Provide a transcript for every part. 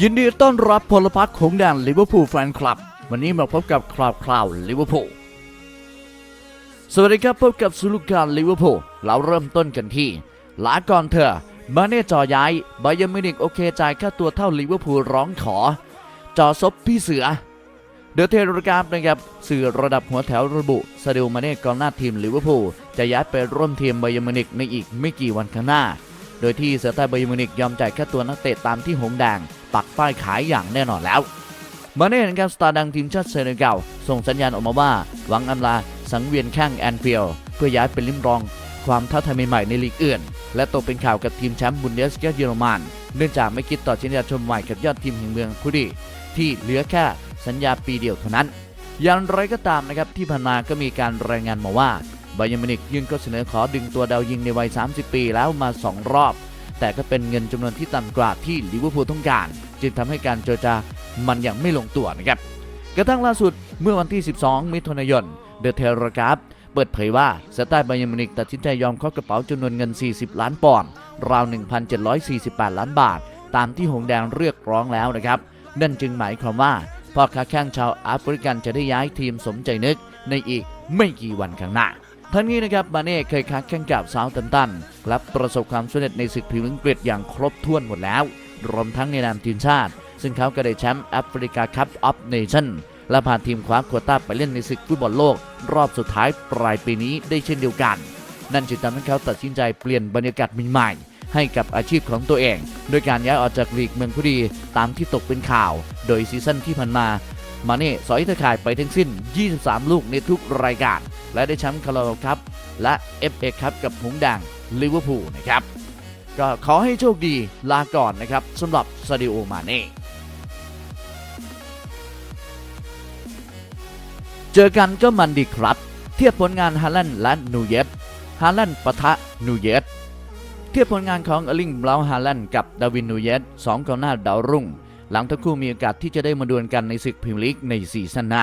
ยินดีต้อนรับพลพรรคของแดนลิเวอร์พูลแฟนคลับ วันนี้มาพบกับคราวคราวลิเวอร์พูลสวัสดีครับพบกับสุลุการลิเวอร์พูลเราเริ่มต้นกันที่ลาก่อนเถอะมาเน่จอย้ายไบายมินิกโอเคจ่ายค่าตัวเท่าลิเวอร์พูลร้องขอ จอซบพี่เสือ เดอะเทเลกราฟนะครับสื่อระดับหัวแถวระบุซาดิโอมาเน่กองหน้าทีมลิเวอร์พูลจะย้ายไปร่วมทีมไบายมินิกในอีกไม่กี่วันข้างหน้า โดยที่เสือใต้ไบายมินิกยอมจ่ายค่าตัวนักเตะตามที่หงแดง ปักป้ายขายอย่างแน่นอนแล้วมาเน่นะครับสตาร์ดังทีมชาติเซเนกัลส่งสัญญาณออกมาว่าหวังอำลาสังเวียนแข้งแอนฟิลเพื่อย้ายเป็นลิมรอง ความท้าทายใหม่ๆในลีกอื่น และตกเป็นข่าวกับทีมแชมป์บุนเดสลิกาเยอรมันเนื่องจากไม่คิดต่อสัญญาชมใหม่กับยอดทีมแห่งเมืองคุดีที่เหลือแค่สัญญาปีเดียวเท่านั้น อย่างไรก็ตามนะครับที่ผ่านมาก็มีการรายงานมาว่าไบายร์นมินิกยื่นก็เสนอขอดึงตัวดาวยิงในวัย 30 ปีแล้วมา 2 รอบ แต่ก็เป็นเงินจำนวนที่ต่ำกว่าที่ลิเวอร์พูลต้องการ จึงทำให้การเจรจามันยังไม่ลงตัวนะครับกระทั่งล่าสุดเมื่อวันที่ 12 มิถุนายนเดอะเทเลกราฟเปิดเผยว่าสไตล์ไบายมินิกตัดสินใจยอมเข้ากระเป๋าจำนวนเงิน 40 ล้านปอนด์ราว 1,748 ล้านบาท ตามที่หงแดงเรียกร้องแล้วนะครับนั่นจึงหมายความว่าพ่อค้าแข้งชาวแอฟริกันจะได้ย้ายทีมสมใจนึกในอีกไม่กี่วันข้างหน้า ทั้งนี้นะครับมาเน่เคยค้าแข่งกับซาวตันตันและประสบความสำเร็จในศึกพรีเมียร์อังกฤษอย่างครบถ้วนหมดแล้ว รวมทั้งในนามทีมชาติ ซึ่งเขาก็ได้แชมป์แอฟริกาคัพออฟเนชั่นและพาทีมคว้าโควต้าไปเล่นในศึกฟุตบอลโลก รอบสุดท้ายปลายปีนี้ได้เช่นเดียวกัน นั่นจึงทำให้เขาตัดสินใจเปลี่ยนบรรยากาศใหม่ๆให้กับอาชีพของตัวเอง โดยการย้ายออกจากลีกเมืองพุดีตามที่ตกเป็นข่าว โดยซีซั่นที่ผ่านมา มาเน่สอยตะข่ายไปทั้งสิ้น 23 ลูกในทุกรายการ และได้แชมป์คาราบาวคัพและ FA คัพกับหงส์แดงลิเวอร์พูลนะครับ ก็ขอให้โชคดีลาก่อนนะครับสำหรับซาดิโอมาเน่เจอกันก็มันดีครับ เทียบผลงานฮาแลนด์และนูเยตฮาแลนด์ปะทะนูเยตเทียบผลงานของเอลิงบราวน์ฮาแลนด์กับดาวินนูเยตสองกองหน้าดาวรุ่ง หลังทั้งคู่มีโอกาสที่จะได้มาดวลกันในศึกพรีเมียร์ลีกในซีซั่นหน้า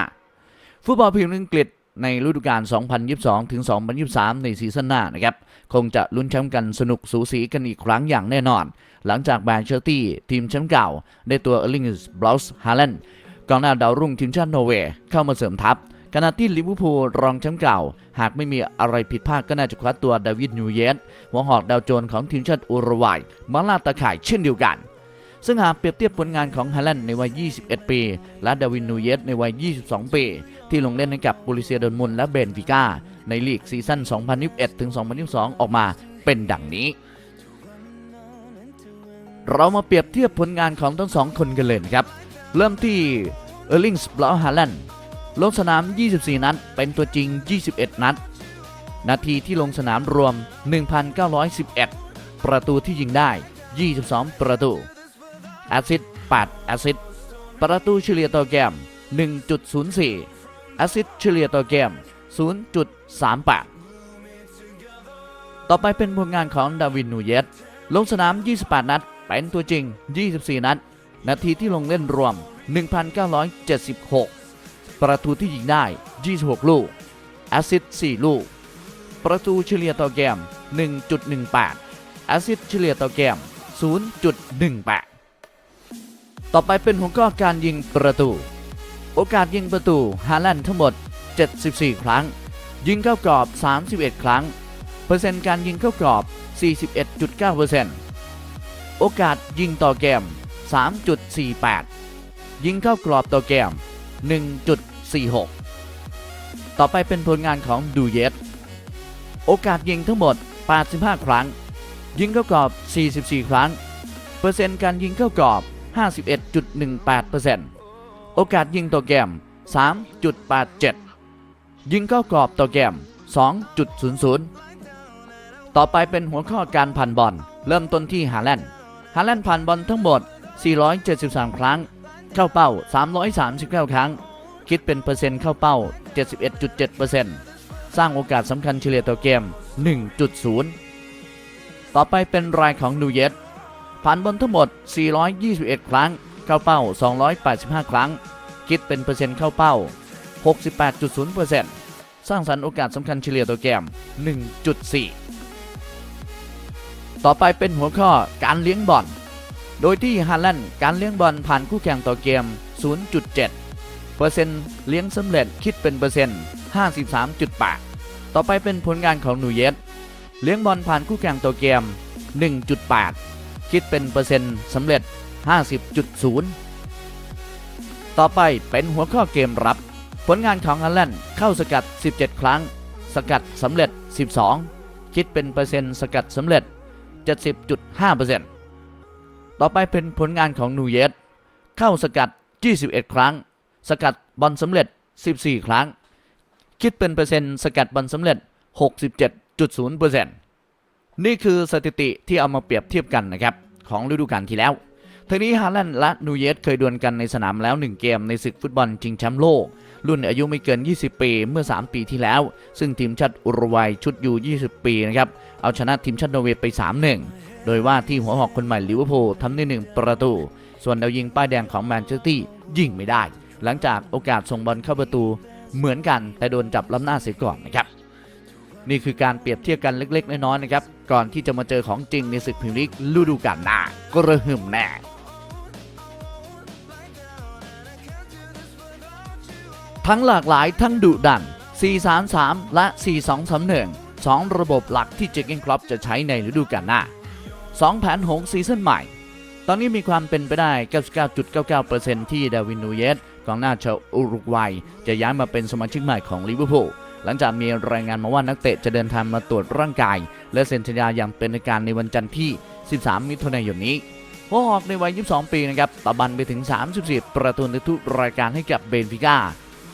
ฟุตบอลพรีเมียร์อังกฤษ ในฤดูกาล 2022 ถึง 2023 ในซีซั่นหน้านะครับ คงจะลุ้นแชมป์กันสนุกสูสีกันอีกครั้งอย่างแน่นอน หลังจากแมนเชสเตอร์ตี้ทีมแชมป์เก่า ได้ตัวเออร์ลิงบราวส์ฮาแลนด์กองหน้าดาวรุ่งทีมชาตินอร์เวย์เข้ามาเสริมทัพขณะที่ลิเวอร์พูลรองแชมป์เก่า หากไม่มีอะไรผิดพลาดก็น่าจะคว้าตัวดาวิดนูเยสหัวหอกดาวโจนของทีมชาติอุรุกวัยมาลาตะข่ายเช่นเดียวกัน ซึ่งหากเปรียบเทียบผลงานของฮาแลนด์ในวัย 21 ปี และดาวินนูเยสในวัย 22 ปี ที่ลงเล่นให้กับบูริเซียดอร์ทมุนและเบนฟิก้า ในลีกซีซั่น 2021ถึง2022 ออกมาเป็นดังนี้ เรามาเปรียบเทียบผลงานของทั้งสองคนกันเลยนะครับ เริ่มที่เออร์ลิงส์บลาฮาแลนด์ลงสนาม 24 นัด เป็นตัวจริง 21 นัด นาทีที่ลงสนามรวม 1,911 ประตูที่ยิงได้ 22 ประตู แอสซิสต์8แอสซิสต์ประตูเฉลี่ยต่อเกม 1.04แอสซิสต์เฉลี่ยต่อเกม 0.38 ต่อไปเป็นผลงานของดาวินนูเยสลงสนาม 28 นัด เป็นตัวจริง 24 นัด นาทีที่ลงเล่นรวม 1,976 ประตูที่ยิงได้ 26 ลูกแอสซิสต์4ลูก ประตูเฉลี่ยต่อเกม 1.18แอสซิสต์เฉลี่ยต่อเกม 0.18 ต่อไปเป็นหัวข้อการยิงประตู โอกาสยิงประตูฮาแลนด์ทั้งหมด 74 ครั้ง ยิงเข้ากรอบ 31 ครั้ง เปอร์เซ็นต์การยิงเข้ากรอบ 41.9%โอกาสยิงต่อเกม 3.48 ยิงเข้ากรอบต่อเกม 1.46 ต่อไปเป็นผลงานของดูเยสโอกาสยิงทั้งหมด 85 ครั้ง ยิงเข้ากรอบ 44 ครั้ง เปอร์เซ็นต์การยิงเข้ากรอบ 51.18%โอกาสยิงต่อเกม 3.87 ยิงเข้ากรอบต่อเกม 2.00 ต่อไปเป็นหัวข้อการผ่านบอล เริ่มต้นที่ฮาแลนด์ฮาแลนด์ผ่านบอลทั้งหมด 473 ครั้ง เข้าเป้า 339 ครั้ง คิดเป็นเปอร์เซ็นต์เข้าเป้า 71.7%สร้างโอกาสสำคัญเฉลี่ยต่อเกม 1.0 ต่อไปเป็นรายของนูเยส ผ่านบอลทั้งหมด 421 ครั้ง เข้าเป้า 285 ครั้ง คิดเป็นเปอร์เซ็นต์เข้าเป้า 68.0%สร้างสรรค์โอกาสสำคัญเฉลี่ยต่อเกม 1.4 ต่อไปเป็นหัวข้อการเลี้ยงบอล โดยที่ฮาแลนการเลี้ยงบอลผ่านคู่แข่งต่อเกม 0.7 เปอร์เซ็นต์เลี้ยงสำเร็จคิดเป็นเปอร์เซ็นต์ 53.8 ต่อไปเป็นผลงานของนูเยสเลี้ยงบอลผ่านคู่แข่งต่อเกม 1.8 คิดเป็นเปอร์เซ็นต์สำเร็จ 50.0 ต่อไปเป็นหัวข้อเกมรับ ผลงานของฮาแลนเข้าสกัด 17 ครั้ง สกัดสำเร็จ 12 คิดเป็นเปอร์เซ็นต์สกัดสำเร็จ 70.5%ต่อไปเป็นผลงานของนูเยสเข้าสกัด 21 ครั้ง สกัดบอลสำเร็จ 14 ครั้ง คิดเป็นเปอร์เซ็นต์สกัดบอลสำเร็จ 67.0% นี่คือสถิติที่เอามาเปรียบเทียบกันนะครับของฤดูกาลที่แล้วทีนี้ฮาแลนด์และนูเยสเคยดวลกันในสนามแล้ว 1 เกมในศึกฟุตบอลชิงแชมป์โลก รุ่นอายุไม่เกิน 20 ปีเมื่อ 3 ปีที่แล้ว ซึ่งทีมชาติอุรุกวัยชุดยู 20 ปีนะครับเอาชนะทีมชาตินอร์เวย์ไป 3-1 โดยว่าที่หัวหอกคนใหม่ลิเวอร์พูลทำได้หนึ่งประตู ส่วนดาวยิงป้ายแดงของแมนเชสเตอร์ยิงไม่ได้ หลังจากโอกาสส่งบอลเข้าประตูเหมือนกันแต่โดนจับล้ำหน้าเสียก่อนนะครับนี่คือการเปรียบเทียบกันเล็ก ๆ น้อยๆนะครับ ก่อนที่จะมาเจอของจริงในศึกพรีเมียร์ลีกฤดูกาลหน้าก็ระหึ่มแน่ทั้งหลากหลายทั้งดุดัน 4-3-3 และ 4-2-3-1 2 ระบบหลักที่เจเกนครอปจะใช้ในฤดูกาลหน้า 2 แผนหงซีซั่นใหม่ ตอนนี้มีความเป็นไปได้ 99.99%ที่ดาวินนูเยสกองหน้าชาวอุรุกวัย จะย้ายมาเป็นสมาชิกใหม่ของลิเวอร์พูล หลังจากมีรายงานมาว่านักเตะจะเดินทางมาตรวจร่างกาย และเซ็นสัญญาอย่างเป็นทางการในวันจันทร์ที่ 13 มิถุนายนนี้หัวหอกในวัย 22 ปีนะครับตะบันไปถึง 34 ประตูในทุกรายการให้กับเบนฟิก้า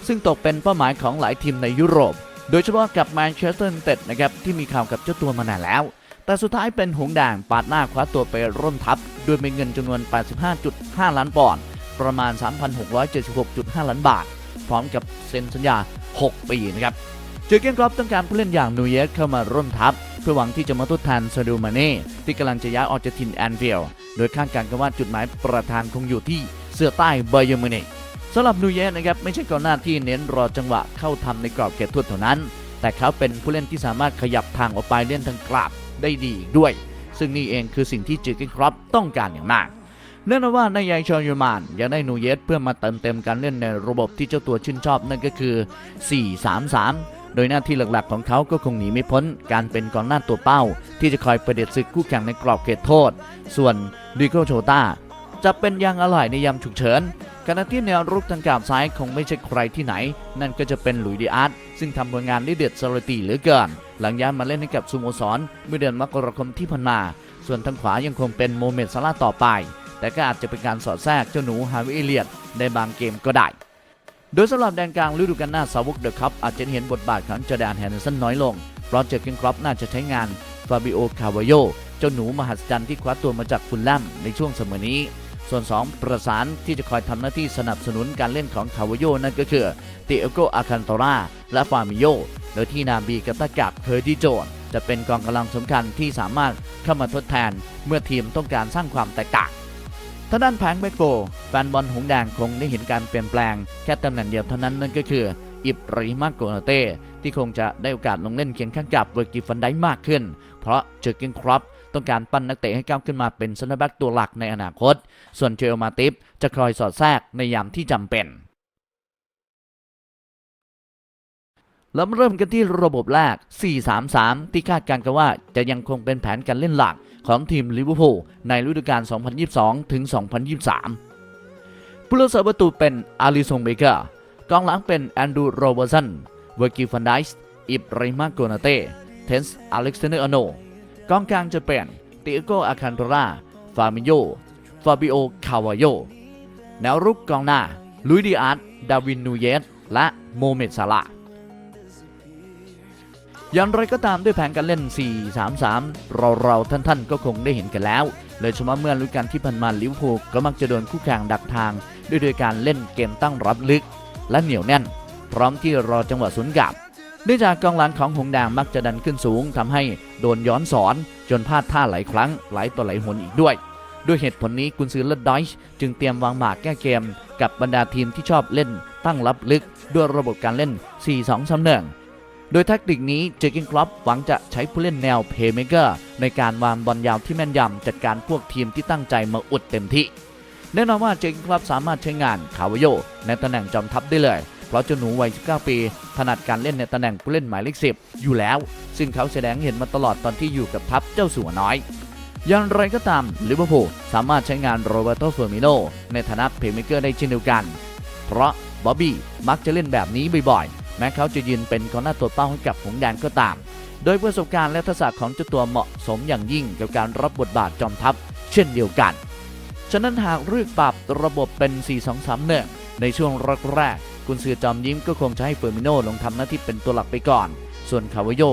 ซึ่งตกเป็นเป้าหมายของหลายทีมในยุโรป โดยเฉพาะกับแมนเชสเตอร์ยูไนเต็ดนะครับที่มีข่าวกับเจ้าตัวมานานแล้ว แต่สุดท้ายเป็นหงส์แดงปาดหน้าคว้าตัวไปร่วมทัพด้วยเป็นเงินจำนวน 85.5 ล้านปอนด์ประมาณ 3,676.5 ล้านบาท พร้อมกับเซ็นสัญญา 6 ปีนะครับ จอเกนครอปต้องการผู้เล่นอย่างนูเยสเข้ามาร่วมทัพ เพื่อหวังที่จะมาทดแทนซาดูมาเน่ที่กำลังจะย้ายออกจากทีมแอนฟิลโดยคาดการณ์กันว่าจุดหมายประธานคงอยู่ที่เสือใต้ไบเยอร์มินิสำหรับนูเยสนะครับไม่ใช่กองหน้าที่เน้นรอจังหวะเข้าทำในกรอบเขตโทษเท่านั้น แต่เขาเป็นผู้เล่นที่สามารถขยับทางออกไปเล่นทางกราบได้ดีอีกด้วย ซึ่งนี่เองคือสิ่งที่เจอเกนครอปต้องการอย่างมากเนื่องจากว่านายใหญ่ชอยูมานยังได้นูเยสเพื่อมาเติมเต็มการเล่นในระบบที่เจ้าตัวชื่นชอบนั่นก็คือ 4-3-3 โดยหน้าที่หลักๆของเขาก็คงหนีไม่พ้นการเป็นกองหน้าตัวเป้า ที่จะคอยประเด็จศึกคู่แข่งในกรอบเขตโทษ ส่วนดิโกโชตาจะเป็นยางอะไหล่ในยามฉุกเฉินขณะที่แนวรุกทางกาบซ้ายคงไม่ใช่ใครที่ไหน นั่นก็จะเป็นหลุยดีอาร์ตซึ่งทำผลงานได้เด็ดสลตีเหลือเกิน หลังย้ายมาเล่นให้กับสโมสรเมื่อเดือนมกราคมที่ผ่านมา ส่วนทางขวายังคงเป็นโมเมดซาลาต่อไป แต่ก็อาจจะเป็นการสอดแทรกเจ้าหนูฮาวิเอเลียดในบางเกมก็ได้ โดยสำหรับแดนกลางฤดูกาลหน้าสาวกเดอะคัพอาจจะเห็นบทบาทของจอแดนแฮนเดอร์สันน้อยลง เพราะเจอเกนครอปน่าจะใช้งานฟาบิโอคาวาโยเจ้าหนูมหัศจรรย์ที่คว้าตัวมาจากฟุลแลมในช่วงเสมอนี้ ส่วน 2 ประสานที่จะคอยทำหน้าที่สนับสนุนการเล่นของคาวาโยนั่นก็คือติเอโกอาคันโตราและฟามิโยโดยที่นาบีกับตะกับเคอร์ดิโจนจะเป็นกองกำลังสำคัญที่สามารถเข้ามาทดแทน เมื่อทีมต้องการสร้างความแตกต่าง ทางด้านแผงเบกโกแฟนบอลหงแดงคงได้เห็นการเปลี่ยนแปลงแค่ตำแหน่งเดียวเท่านั้นนั่นก็คือ อิบริมาโกนาเต้ที่คงจะได้โอกาสลงเล่นเคียงข้างกับเวอร์กิฟันได้มากขึ้น เพราะเจอร์เกนครับต้องการปั้นนักเตะให้ก้าวขึ้นมาเป็นซันแบ็กตัวหลักในอนาคต ส่วนเจอมาติฟจะคอยสอดแทรกในยามที่จำเป็น แล้วมาเริ่มกันที่ระบบแรก 4-3-3 ที่คาดการณ์กันว่าจะยังคงเป็นแผนการเล่นหลักของทีมลิเวอร์พูลในฤดูกาล 2022 ถึง 2023 ผู้รักษาประตูเป็นอาริซงเบเกอร์ กองหลังเป็นแอนดูโรเบอร์สัน เวอร์กิฟันไดส์ อิบริมาโกนาเต้ เทนส์อเล็กซานเดอร์อโน กองกลางจะเป็นติโกอาคันโตราฟามิโย ฟาบิโอ คาวาโย แนวรุกกองหน้า ลุยดิอาร์ตดาวิน นูเยส และโมเมดซาลาห์ อย่างไรก็ตามด้วยแผนการเล่น 4-3-3 เราเราๆท่านๆก็คงได้เห็นกันแล้วเลยเฉพาะเมื่อฤดูกาลที่ผ่านมาลิเวอร์พูลก็มักจะโดนคู่แข่งดักทาง ด้วยโดยการเล่นเกมตั้งรับลึก และเหนียวแน่น พร้อมที่รอจังหวะสวนกลับเนื่องจากกองหลังของหงส์แดงมักจะดันขึ้นสูงทำให้โดนย้อนสอนจนพลาดท่าหลายครั้งหลายต่อหลายหนอีกด้วย ด้วยเหตุผลนี้กุนซือเลดดอยช์จึงเตรียมวางหมากแก้เกม กับบรรดาทีมที่ชอบเล่นตั้งรับลึก ด้วยระบบการเล่น 4-2-3-1 โดยแทคติกนี้เจอร์กินคลับหวังจะใช้ผู้เล่นแนวเพย์เมเกอร์ในการวางบอลยาวที่แม่นยำจัดการพวกทีมที่ตั้งใจมาอุดเต็มที่แน่นอนว่าเจอร์กินคลับสามารถใช้งานคาวโยในตำแหน่งจอมทัพได้เลย เพราะเจ้าหนูวัย 19 ปี ถนัดการเล่นในตำแหน่งผู้เล่นหมายเลข 10 อยู่แล้ว ซึ่งเขาแสดงเห็นมาตลอดตอนที่อยู่กับทัพเจ้าสัวน้อยอย่างไรก็ตามลิเวอร์พูลสามารถใช้งานโรเบโตเฟอร์มิโนในฐานะเพย์เมเกอร์ได้เช่นเดียวกัน เพราะบ๊อบบี้มักจะเล่นแบบนี้บ่อยๆ แม้เขาจะยืนเป็นกองหน้าตัวเป้าให้กับหงแดงก็ตาม โดยประสบการณ์และทักษะของเจ้าตัวเหมาะสมอย่างยิ่งกับการรับบทบาทจอมทัพเช่นเดียวกัน ฉะนั้นหากเลือกปรับระบบเป็น 4-2-3-1 ในช่วงแรกๆกุนซือจอมยิ้มก็คงจะให้เฟอร์มิโนลงทำหน้าที่เป็นตัวหลักไปก่อน ส่วนคาวโย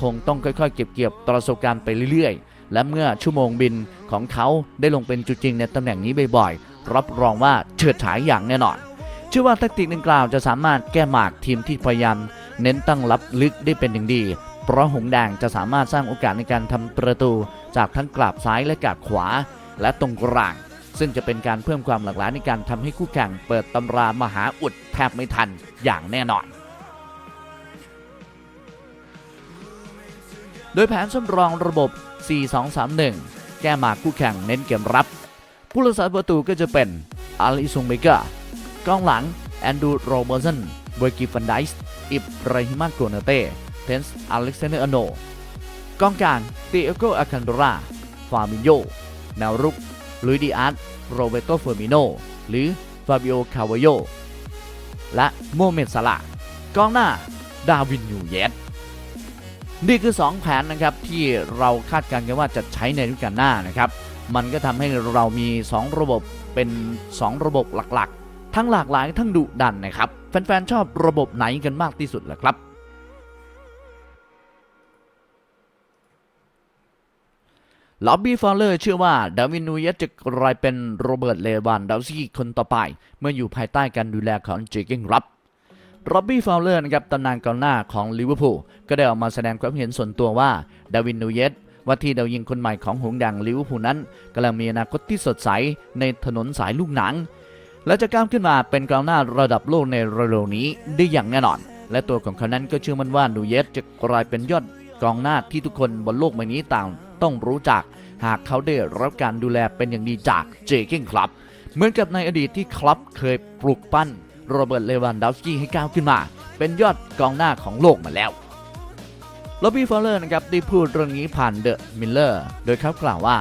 คงต้องค่อยๆ เก็บเกี่ยวประสบการณ์ไปเรื่อยๆ และเมื่อชั่วโมงบินของเขาได้ลงเป็นจุดจริงในตำแหน่งนี้บ่อยๆ รับรองว่าเฉิดฉายอย่างแน่นอน เชื่อว่าแทคติกดังกล่าวจะสามารถแก้หมากทีมที่พยายามเน้นตั้งรับลึกได้เป็นอย่างดี เพราะหงแดงจะสามารถสร้างโอกาสในการทำประตู จากทั้งกราบซ้ายและกราบขวา และตรงกลาง ซึ่งจะเป็นการเพิ่มความหลากหลายในการทำให้คู่แข่งเปิดตำรามหาอุดแทบไม่ทันอย่างแน่นอนโดยแผนสำรองระบบ 4-2-3-1 แก้หมากคู่แข่งเน้นเกมรับ ผู้รักษาประตูก็จะเป็นอาลิซุงเบเกอร์ กองหลังแอนดูโรเบอร์สันเบอร์กิฟันไดส์อิบราฮิมานโกเนเต้เทนส์อเล็กซานเดอร์อโนกองกลางเตโอโกอาคันโดราฟามิโยแนวรุกลุยดิอาร์ตโรเบโตเฟอร์มิโนหรือฟาบิโอคาวโยและโมเมดซาลากองหน้าดาวินยูเยตนี่คือ 2 แผนนะครับที่เราคาดการณ์กันว่าจะใช้ในฤดูกาลหน้านะครับ มันก็ทำให้เรามี 2 ระบบเป็น 2 ระบบหลัก ทั้งหลากหลายทั้งดุดันนะครับ แฟนๆ ชอบระบบไหนกันมากที่สุดล่ะครับ ล็อบบี้ฟอลเลอร์เชื่อว่าดาวินนูเยสจะกลายเป็นโรเบิร์ตเลวานดาวซี่คนต่อไป เมื่ออยู่ภายใต้การดูแลของเจเกนรับร็อบบี้ฟาวเลอร์นะครับตำนานกองหน้าของลิเวอร์พูลก็ได้ออกมาแสดงความเห็นส่วนตัวว่าดาวินนูเยสว่าที่ดาวยิงคนใหม่ของหงส์แดงลิเวอร์พูลนั้นกำลังมีอนาคตที่สดใสในถนนสายลูกหนัง และจะก้าวขึ้นมาเป็นกองหน้าระดับโลกในเร็วๆนี้ได้อย่างแน่นอน และตัวของเขานั้นก็เชื่อมั่นว่านูเยสจะกลายเป็นยอดกองหน้าที่ทุกคนบนโลกใบนี้ต่างต้องรู้จัก หากเขาได้รับการดูแลเป็นอย่างดีจากเจเก้นคลับ เหมือนกับในอดีตที่คลับเคยปลุกปั้นโรเบิร์ตเลวันดาวสกี้ให้ก้าวขึ้นมา เป็นยอดกองหน้าของโลกมาแล้วล็อบบี้ฟอลเลอร์นะครับได้พูดเรื่องนี้ผ่านเดอะมิลเลอร์โดยเขากล่าวว่า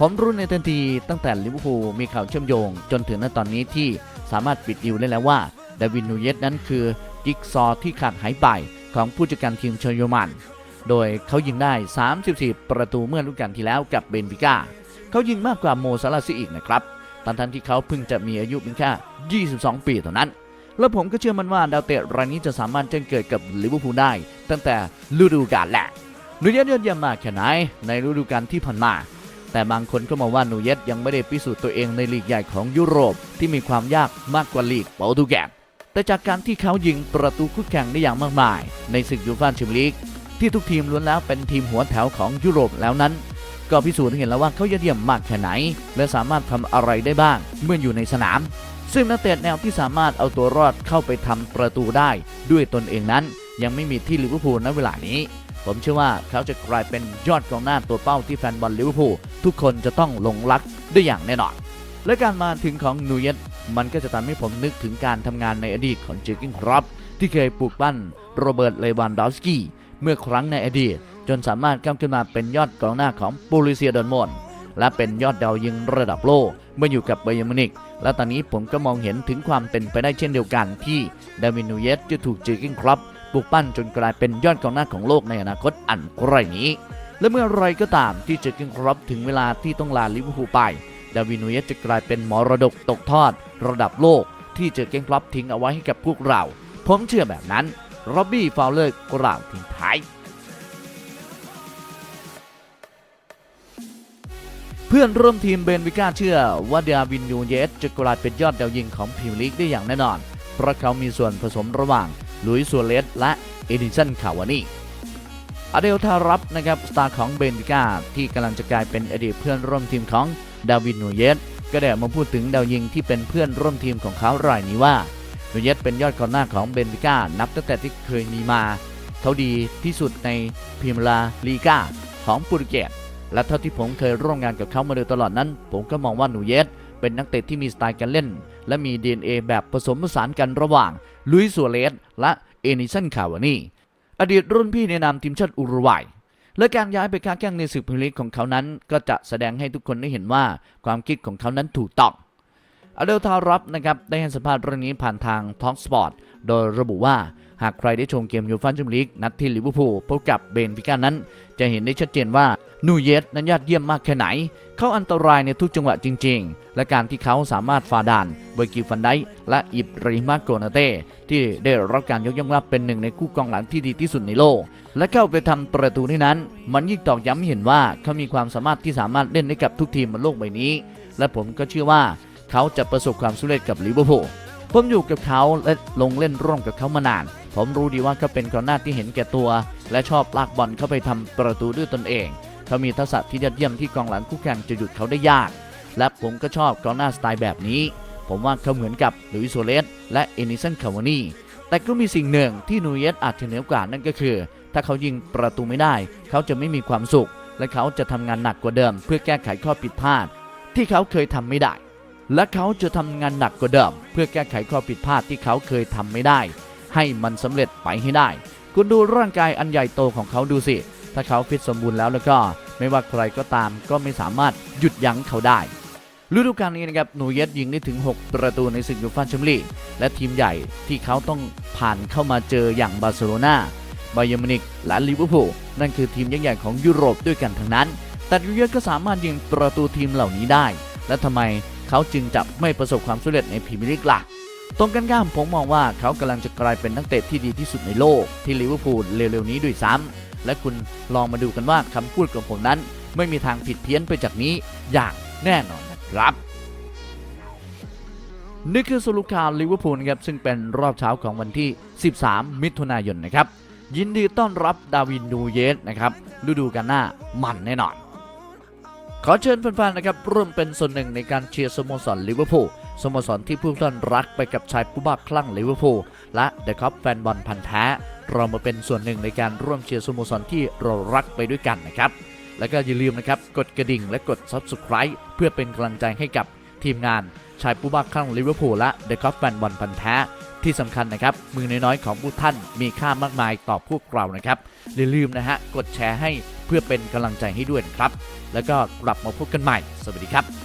ผมรู้ในทันทีตั้งแต่ลิเวอร์พูลมีข่าวเชื่อมโยง จนถึงณตอนนี้ที่สามารถปิดดิวได้แล้วว่าดาวินนูเยสนั้นคือจิ๊กซอที่ขาดหายไปของผู้จัดการทีมเชยโยมัน โดยเขายิงได้ 34 ประตูเมื่อฤดูกาลที่แล้วกับเบนฟิก้าเขายิงมากกว่าโมซาลาซีอีกนะครับทั้งทันที่เขาเพิ่งจะมีอายุเพียงแค่ 22 ปีเท่านั้น และผมก็เชื่อมันว่าดาวเตะรายนี้จะสามารถแจ้งเกิดกับลิเวอร์พูลได้ ตั้งแต่ฤดูกาลแรกนูเยสยอดเยี่ยมมากแค่ไหนในฤดูกาลที่ผ่านมา แต่บางคนก็มองว่านูเยสยังไม่ได้พิสูจน์ตัวเองในลีกใหญ่ของยุโรปที่มีความยากมากกว่าลีกโปรตุเกสแต่จากการที่เขายิงประตูคู่แข่งได้อย่างมากมาย ในศึกยูฟ่าแชมเปี้ยนลีกที่ทุกทีมล้วนแล้วเป็นทีมหัวแถวของยุโรปแล้วนั้น ก็พิสูจน์ให้เห็นแล้วว่าเขายอดเยี่ยมมากแค่ไหน และสามารถทำอะไรได้บ้างเมื่ออยู่ในสนาม ซึ่งนักเตะแนวที่สามารถเอาตัวรอดเข้าไปทำประตูได้ ด้วยตนเองนั้น ยังไม่มีที่ลิเวอร์พูลณเวลานี้ ผมเชื่อว่าเขาจะกลายเป็นยอดกองหน้าตัวเป้าที่แฟนบอลลิเวอร์พูลทุกคนจะต้องหลงรักได้อย่างแน่นอน และการมาถึงของนูเยสมันก็จะทำให้ผมนึกถึงการทำงานในอดีตของเจอร์กินครอปที่เคยปลูกปั้นโรเบิร์ต เลวันดอฟสกี้เมื่อครั้งในอดีต จนสามารถก้าวขึ้นมาเป็นยอดกองหน้าของปูลิเซียดอนมอนและเป็นยอดดาวยิงระดับโลกเมื่ออยู่กับเบย์มินิก และตอนนี้ผมก็มองเห็นถึงความเป็นไปได้เช่นเดียวกันที่ดาวินนูเยสจะถูกเจอร์กินครอ ปลูกปั้นจนกลายเป็นยอดกองหน้าของโลกในอนาคตอันไกลนี้ และเมื่อไรก็ตามที่เจอกินครอปถึงเวลาที่ต้องลาลิเวอร์พูลไปดาวินูเยสจะกลายเป็นมรดกตกทอด ระดับโลกที่เจอเก้งคลับทิ้งเอาไว้ให้กับพวกเรา ผมเชื่อแบบนั้นร็อบบี้ฟาวเลอร์กล่าวทิ้งท้าย เพื่อนร่วมทีมเบนวิก้าเชื่อว่าดาวินยูเยสจะกลายเป็นยอดดาวยิงของพรีเมียร์ลีกได้อย่างแน่นอน เพราะเขามีส่วนผสมระหว่าง ลุยส์ซัวเรสและเอดิสันคาวานีอเดลทารับนะครับสตาร์ของเบนวิก้าที่กำลังจะกลายเป็นอดีตเพื่อนร่วมทีมของดาวินนูเยสก็ได้มาพูดถึงดาวยิงที่เป็นเพื่อนร่วมทีมของเขารายนี้ว่านูเยสเป็นยอดกองหน้าของเบนฟิก้านับตั้งแต่ที่เคยมีมา เขาดีที่สุดในพรีเมียร์ลีกาของโปรตุเกสและเท่าที่ผมเคยร่วมงานกับเขามาโดยตลอดนั้น ผมก็มองว่าหนูเยสเป็นนักเตะที่มีสไตล์การเล่น และมี DNA แบบผสมผสานกันระหว่างลุยส์ซัวเรส และเอนิสันคาวานีอดีตรุ่นพี่ในนามทีมชาติอุรุกวัย และการย้ายไปค้าแข่งในศึกพรีเมียร์ลีกของเขานั้น ก็จะแสดงให้ทุกคนได้เห็นว่าความคิดของเขานั้นถูกต้องอเดลทารับนะครับได้ให้สัมภาษณ์เรื่องนี้ผ่านทางท็อกสปอร์ตโดยระบุว่าหากใครได้ชมเกมยูฟ่าแชมเปี้ยนลีกนัดที่ลิเวอร์พูลพบกับเบนฟิก้านั้น จะเห็นได้ชัดเจนว่านูเยสนั้นยอดเยี่ยมมากแค่ไหน เขาอันตรายในทุกจังหวะจริง ๆ และการที่เขาสามารถฝ่าด่านเบอร์กิฟันไดและอิบริมาโกนาเต้ที่ได้รับการยกย่องว่าเป็นหนึ่งในคู่กองหลังที่ดีที่สุดในโลก และเข้าไปทำประตูที่นั้น มันยิ่งตอกย้ำให้เห็นว่าเขามีความสามารถที่สามารถเล่นได้กับทุกทีมบนโลกใบนี้ และผมก็เชื่อว่าเขาจะประสบความสำเร็จกับลิเวอร์พูลผมอยู่กับเขาและลงเล่นร่วมกับเขามานาน ผมรู้ดีว่าเขาเป็นกองหน้าที่เห็นแก่ตัว และชอบลากบอลเข้าไปทำประตูด้วยตนเอง เขามีทักษะที่ยอดเยี่ยมที่กองหลังคู่แข่งจะหยุดเขาได้ยาก และผมก็ชอบกองหน้าสไตล์แบบนี้ ผมว่าเขาเหมือนกับลุยโซเลสและเอนิสันคาวานีแต่ก็มีสิ่งหนึ่งที่นูเยสอาจจะเหนือกว่านั่นก็คือ ถ้าเขายิงประตูไม่ได้ เขาจะไม่มีความสุข และเขาจะทำงานหนักกว่าเดิม เพื่อแก้ไขข้อผิดพลาด ที่เขาเคยทำไม่ได้ และเขาจะทำงานหนักกว่าเดิม เพื่อแก้ไขข้อผิดพลาดที่เขาเคยทำไม่ได้ ให้มันสำเร็จไปให้ได้ คุณดูร่างกายอันใหญ่โตของเขาดูสิ ถ้าเขาฟิตสมบูรณ์แล้วแล้วก็ ไม่ว่าใครก็ตามก็ไม่สามารถหยุดยั้งเขาได้ฤดูกาลนี้นะครับ หนูเยสยิงได้ถึง 6 ประตูในศึกยูฟ่าแชมเปี้ยนลีกและทีมใหญ่ที่เขาต้องผ่านเข้ามาเจออย่างบาร์เซโลนาบาเยร์มินิก และลิเวอร์พูลนั่นคือทีมยักษ์ใหญ่ของยุโรปด้วยกันทั้งนั้น แต่นูเยสก็สามารถยิงประตูทีมเหล่านี้ได้ และทำไมเขาจึงจะไม่ประสบความสำเร็จในพรีเมียร์ลีกล่ะ ตรงกันข้ามผมมองว่าเขากำลังจะกลายเป็นนักเตะที่ดีที่สุดในโลก ที่ลิเวอร์พูลเร็วๆนี้ด้วยซ้ำและคุณลองมาดูกันว่าคำพูดของผมนั้น ไม่มีทางผิดเพี้ยนไปจากนี้อย่างแน่นอนนะครับนี่คือสรุปข่าวลิเวอร์พูลครับซึ่งเป็นรอบเช้าของวันที่ 13 มิถุนายนนะครับ ยินดีต้อนรับดาวินนูเยสนะครับฤดูกาลหน้ามันแน่นอน ขอเชิญแฟนๆนะครับร่วมเป็นส่วนหนึ่งในการเชียร์สโมสรลิเวอร์พูล สโมสรที่ผู้ท่านรักไปกับชายผู้บ้าคลั่งลิเวอร์พูลและเดอะคัพแฟนบอลพันธ์แท้เรามาเป็นส่วนหนึ่งในการร่วมเชียร์สโมสรที่เรารักไปด้วยกันนะครับ แล้วก็อย่าลืมนะครับกดกระดิ่งและกด Subscribe เพื่อเป็นกำลังใจให้กับทีมงานชายผู้บ้าคลั่งลิเวอร์พูลและเดอะคัพแฟนบอลพันธ์แท้ที่สำคัญนะครับ มือน้อยๆของผู้ท่านมีค่ามากมายต่อพวกเรานะครับอย่าลืมนะฮะกดแชร์ให้เพื่อเป็นกำลังใจให้ด้วยนะครับ แล้วก็กลับมาพบกันใหม่ สวัสดีครับ